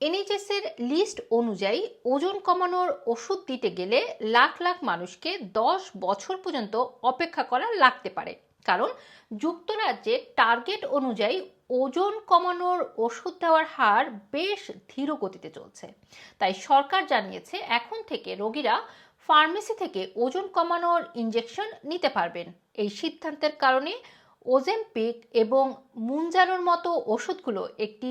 NHS এর list অনুযায়ী ওজন কমানোর ওষুধ দিতে গেলে লাখ লাখ মানুষকে দশ বছর পর্যন্ত অপেক্ষা করা লাগতে পারে। কারণ যুক্তরাজ্যে টার্গেট অনুযায়ী ওজন কমানোর ওষুধ দেওয়ার হার বেশ ধীর গতিতে চলছে। তাই সরকার জানিয়েছে এখন থেকে রোগীরা ফার্মেসি থেকে ওজন কমানোর ইঞ্জেকশন নিতে পারবেন। এই সিদ্ধান্তের কারণে ওজেমপিক এবং মুঞ্জারোর মতো ওষুধগুলো একটি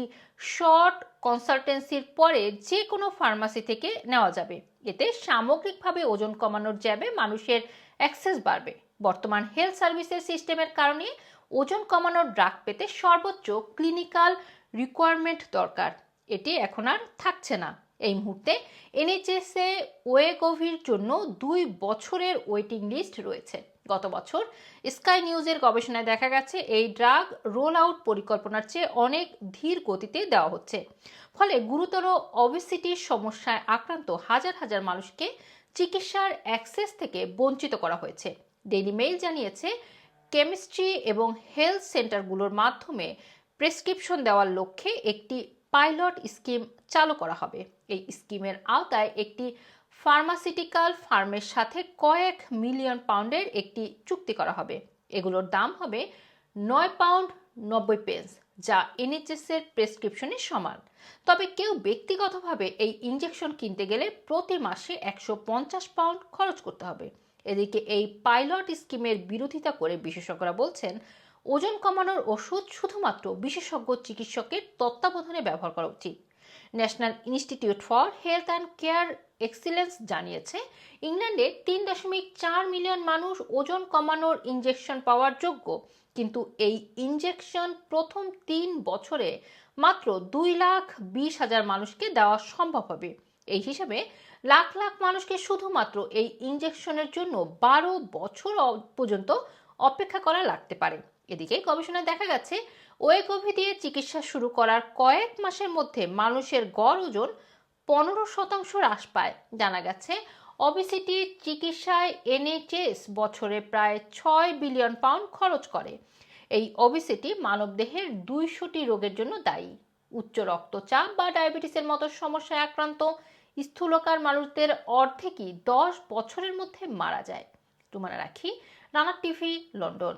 শর্ট কনসালটেন্সির পরে যে কোনো ফার্মাসি থেকে নেওয়া যাবে। এতে সামগ্রিকভাবে ওজন কমানোর জ্যাবে মানুষের অ্যাক্সেস বাড়বে। বর্তমান হেলথ সার্ভিসের সিস্টেমের কারণে ওজন কমানোর ড্রাগ পেতে সর্বোচ্চ ক্লিনিক্যাল রিকোয়ারমেন্ট দরকার। এটি এখন আর থাকছে না। এই মুহূর্তে এনএইচএস এ ওয়েগোভির জন্য দুই বছরের ওয়েটিং লিস্ট রয়েছে। গত বছর। স্কাই নিউজের গবেষণায় দেখা গেছে, এই ড্রাগ রোল আউট পরিকল্পনার চেয়ে অনেক ধীর গতিতে দেওয়া হচ্ছে। ফলে গুরুতর অবিসিটির সমস্যায় আক্রান্ত হাজার হাজার মানুষকে চিকিৎসার অ্যাক্সেস থেকে বঞ্চিত করা হয়েছে। ডেইলি মেইল জানিয়েছে কেমিস্ট্রি এবং হেলথ সেন্টারগুলোর মাধ্যমে প্রেসক্রিপশন দেওয়ার লক্ষ্যে একটি পাইলট স্কিম চালু করা হবে। এই স্কিমের আওতায় একটি ফার্মাসিউটিক্যাল ফার্মের সাথে কয়েক মিলিয়ন পাউন্ডের একটি চুক্তি করা হবে। এগুলোর দাম হবে নয় পাউন্ড নব্বই পেন্স, যা এনএচএস এর প্রেসক্রিপশনের সমান। তবে কেউ ব্যক্তিগতভাবে এই ইঞ্জেকশন কিনতে গেলে প্রতি মাসে একশো পঞ্চাশ পাউন্ড খরচ করতে হবে। এদিকে এই পাইলট স্কিমের বিরোধিতা করে বিশেষজ্ঞরা বলছেন, ওজন কমানোর ওষুধ শুধুমাত্র বিশেষজ্ঞ চিকিৎসকের তত্ত্বাবধানে ব্যবহার করা উচিত। National Institute for Health and Care Excellence জানিয়েছে, ইংল্যান্ডে তিন দশমিক চার মিলিয়ন মানুষ ওজন কমানোর ইঞ্জেকশন পাওয়ার যোগ্য, কিন্তু এই ইঞ্জেকশন প্রথম তিন বছরে মাত্র দুই লাখ বিশ হাজার মানুষকে দেওয়া সম্ভব হবে। এই হিসাবে লাখ লাখ মানুষকে শুধুমাত্র এই ইঞ্জেকশনের জন্য বারো বছর পর্যন্ত অপেক্ষা করা লাগতে পারে। এদিকে গবেষণায় দেখা গেছে ওয়েগোভি দিয়ে চিকিৎসা শুরু করার কয়েক মাসের মধ্যে মানুষের গড় ওজন পনেরো শতাংশ হ্রাস পায়। জানা গেছে অবিসিটি চিকিৎসায় এনএইচএস বছরে প্রায় ছয় বিলিয়ন পাউন্ড খরচ করে। এই অবিসিটি মানবদেহের দুইশোটি রোগের জন্য দায়ী। উচ্চ রক্তচাপ বা ডায়াবেটিসের মতো সমস্যায় আক্রান্ত স্থূলকার মানুষদের অর্ধেকই দশ বছরের মধ্যে মারা যায়। তোমার রাখি, রানা টিভি, লন্ডন।